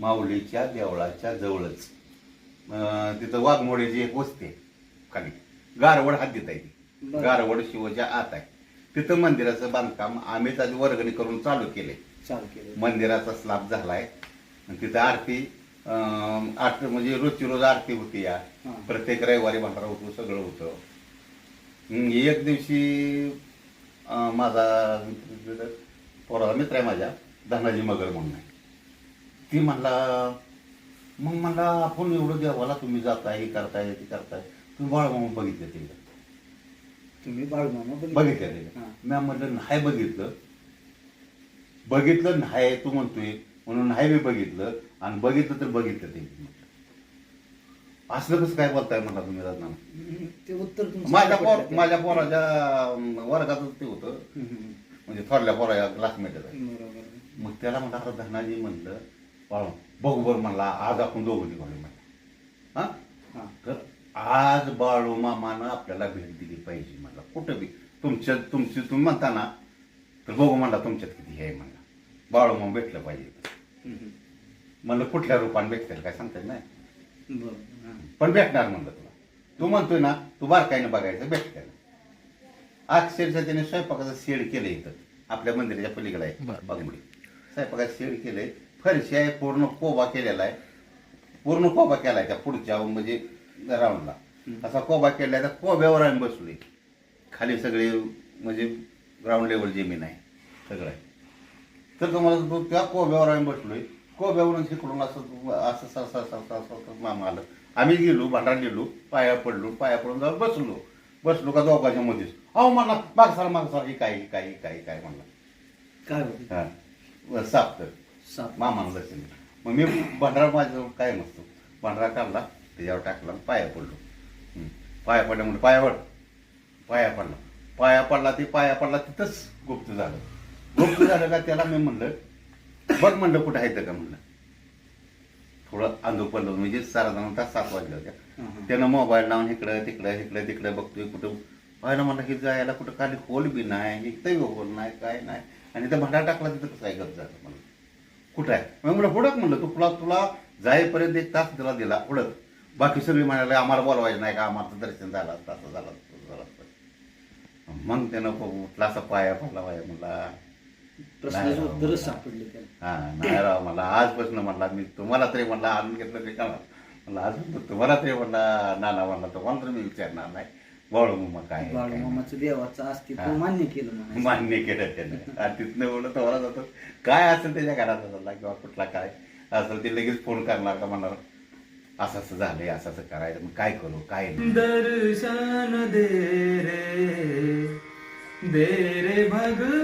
माऊलीच्या देवळाच्या जवळच. तिथं वाघमोडीची एक वस्ती आहे खाली गारवड हद्दीत आहे ती. गारवड शिवच्या आत आहे. तिथं मंदिराचं बांधकाम आम्हीच आधी वर्गणी करून चालू केले चालू केलं मंदिराचा स्लॅब झालाय. तिथं आरती आठ म्हणजे रोजची रोज आरती होती या. प्रत्येक रविवारी भंडारा होतो सगळं होतं. एक दिवशी माझा पोराचा मित्र आहे माझ्या धनाजी मगर म्हणून आहे. ती म्हणला मग म्हणला आपण एवढं देवाला तुम्ही जाताय हे करताय ते करताय. तुम्ही बाळ म्हणून बघितलं ते का? तुम्ही बाळूमामा बघितलं? बघितलं ते. मी म्हटलं नाही बघितलं. बघितलं नाही तू म्हणतोय. म्हणून नाही मी बघितलं. आणि बघितलं तर बघितलं ते असलं कसं काय बोलताय म्हणला तुम्ही हम्म, ते उत्तर माझ्या पोर. माझ्या पोराच्या अं, वर्गातच ते होतं. म्हणजे थोरल्या पोराच्या. बरोबर. मग त्याला म्हणलं अरे धनाजी म्हणलं बाळू बघू बरं म्हणला आज आपण दोघं निघालो म्हणला हा? हा. तर आज बाळू मामानं आपल्याला भेट दिली पाहिजे म्हणला. कुठं बी. तुमच्या तुमची तुम्ही म्हणता ना तर बघू म्हणला तुमच्यात किती हे आहे म्हणला. बाळू मामा भेटलं पाहिजे. म्हणलं कुठल्या रूपाने भेटतील काय सांगता नाही. हा. पण भेटणार म्हणलं तुला. तू म्हणतोय ना तू बारकाईनं बघायचं भेटते अक्षरशः त्याने स्वयंपाकाचं शेड केलं इथं. आपल्या मंदिराच्या पलीकडे आहे बागमुडी. स्वयंपाकाचं शेड केलंय फरशी आहे पूर्ण कोबा केलेला आहे. पूर्ण कोबा केला आहे त्या पुढच्या म्हणजे राऊंडला असा कोबा केला आहे त्या कोब्यावर आम्ही बसलोय. खाली सगळे म्हणजे ग्राउंड लेवल जमीन आहे सगळं आहे. तर तुम्हाला त्या कोब्यावर आम्ही बसलोय. कोब्यावरून शिकडून असं असं असं असं असं मामा आलं. आम्ही गेलो भांडार गेलो पाया पडलो पाया पडून जाऊन बसलो. बसलो का दोघांच्या मध्येच. अहो म्हणला मागसार मागसार ही काही काही काय काय म्हणला. काय हा. साप तर साप मामानं दर्शन दिलं. मग मी भांडारा माझ्याजवळ काय नसतो भांडारा काढला त्याच्यावर टाकला आणि पाया पडलो. हं. पाया पडल्या म्हणजे पायावर पाया पडला. पाया पडला ते पाया पडला तिथंच गुप्त झालं. गुप्त झालं का त्याला मी म्हणलं बघ म्हणलं कुठं आहे का म्हणलं. थोडं अंधू पडलं म्हणजे साधारण तास सात वाजल्या होत्या हा. त्यानं मोबाईल लावून इकडं तिकडं इकडं तिकडं बघतोय कुठं. पाहिलं म्हणलं की जायला कुठं खाली होल बी नाही इथंही होल नाही काय नाही. आणि इथं भांडार टाकला तिथं कसं आहे गप झालं? म्हणलं कुठं आहे? मग म्हणलं हुडक म्हणलं तू तुला तुला जाईपर्यंत एक तास तुला दिला हुडक बाकी सगळी म्हणाले आम्हाला बोलवायचं नाही का? आम्हाला दर्शन झालं असतं असं झालं असतं, झालं असतं. मग त्यानं उठला असा पाया पडला पाया म्हणला प्रश्नाचं उत्तरच. सापडले हा नाही राव मला आजपासून म्हणला मी तुम्हाला तरी म्हणला आणून घेतलं नाही का म्हणलं अजून तुम्हाला तरी म्हणला नाना म्हणला तुम्हाला तर मी विचारणार नाही. बाळू मग काय. बाळूमामाचं देवाचं अस्तित्व. मान्य केलं. मान्य केलं त्यानं आणि तिथनं बोलत तुम्हाला जातो काय असेल त्याच्या घरात असेल किंवा कुठला काय असेल ते लगेच फोन करणार का म्हणणार असं असं झालंय असं असं करायचं मग काय करू काय दर्शन दे रे दे रे भगवान